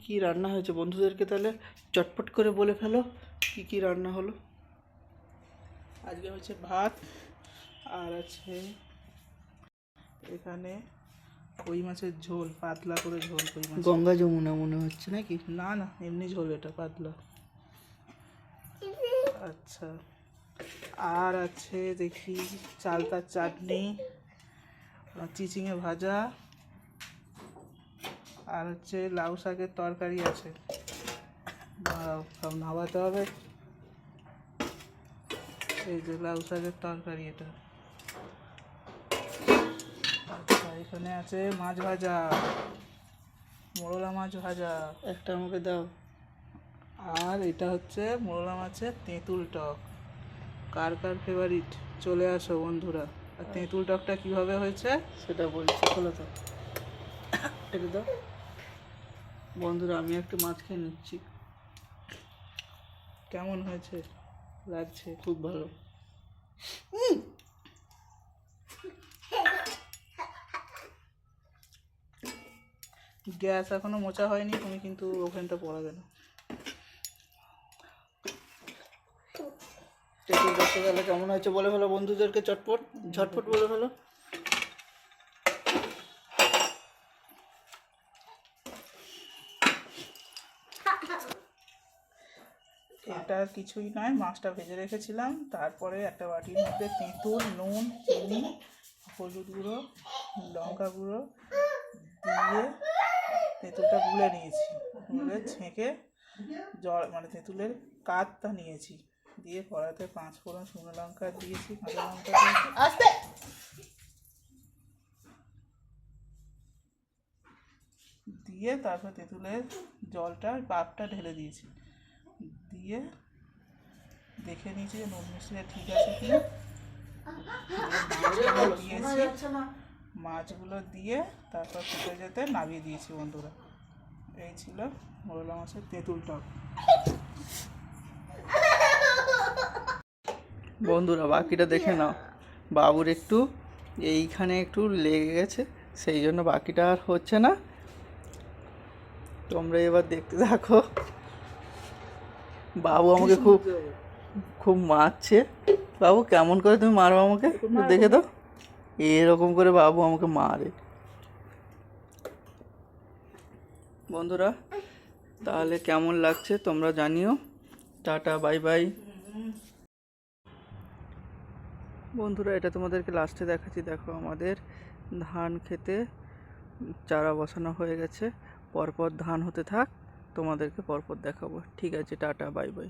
কি রান্না হয়েছে বন্ধুদেরকে তাহলে চটপট করে বলে ফেলো কি কি রান্না হলো? আজকে হচ্ছে ভাত আর আছে এখানে কই মাছের ঝোল পাতলা করে ঝোল কই মাছ গঙ্গা যমুনা মনে হচ্ছে নাকি? না না এমনি ঝোল এটা পাতলা। আচ্ছা আর আছে দেখি চালতার চাটনি চিচিঙে ভাজা আর হচ্ছে লাউ শাকের তরকারি আছে। সব নামাতে হবে। এই যে লাউ শাকের তরকারি এটা। আচ্ছা এখানে আছে মাছ ভাজা মোরলা মাছ ভাজা। একটা আমাকে দাও। আর এটা হচ্ছে মোরলা মাছের তেঁতুল টক। কার কার ফেভারিট চলে আসো বন্ধুরা। আর তেঁতুল টকটা কীভাবে হয়েছে? সেটা বলছি খোলো তো। এটা দাও। বন্ধুরা আমি একটু মাছ খেয়ে নিচ্ছি। কেমন হয়েছে? লাগছে? খুব ভালো। গ্যাস এখনও মোচা হয়নি তুমি কিন্তু ওখানটা পড়াবে না। কেমন হয়েছে বলে ফেলো বন্ধুদেরকে চটপট। ঝটপট বলে ফেলো। এটা কিছুই নয় মাছটা ভেজে রেখেছিলাম। তারপরে একটা বাটির মধ্যে তেঁতুল নুন চিনি হলুদ গুঁড়ো লঙ্কা গুঁড়ো দিয়ে তেঁতুলটা গুলে নিয়েছি। গুলে ছেঁকে জল মানে তেঁতুলের কাতটা নিয়েছি। দিয়ে কড়াতে পাঁচ ফোড়ন শুকনো লঙ্কা দিয়েছি কাঁচা লঙ্কা দিয়েছি। আস্তে! দিয়ে তারপর তেঁতুলের জলটা পাপটা ঢেলে দিয়েছি। দিয়ে দেখে নিয়েছি যে নুন মিষ্টিটা ঠিক আছে কি দিয়েছি। মাছগুলো দিয়ে তারপর ফুটে যেতে নামিয়ে দিয়েছি বন্ধুরা। এই ছিল মোরলা মাছের তেঁতুল টক। বন্ধুরা বাকিটা দেখে নাও। বাবুর একটু এইখানে একটু লেগে গেছে সেই জন্য বাকিটা আর হচ্ছে না। তোমরা এবার দেখতে থাকো। বাবু আমাকে খুব খুব মারছে। বাবু কেমন করে তুমি মারো আমাকে? দেখে দাও। এরকম করে বাবু আমাকে মারে। বন্ধুরা তাহলে কেমন লাগছে তোমরা জানিও। Tata bye bye. বন্ধুরা এটা তোমাদেরকে লাস্টে দেখাচ্ছি। দেখো আমাদের ধান খেতে চারা বসানো হয়ে গেছে। পরপর ধান হতে থাক। তোমাদেরকে পরপর দেখাবো। ঠিক আছে টাটা বাই বাই।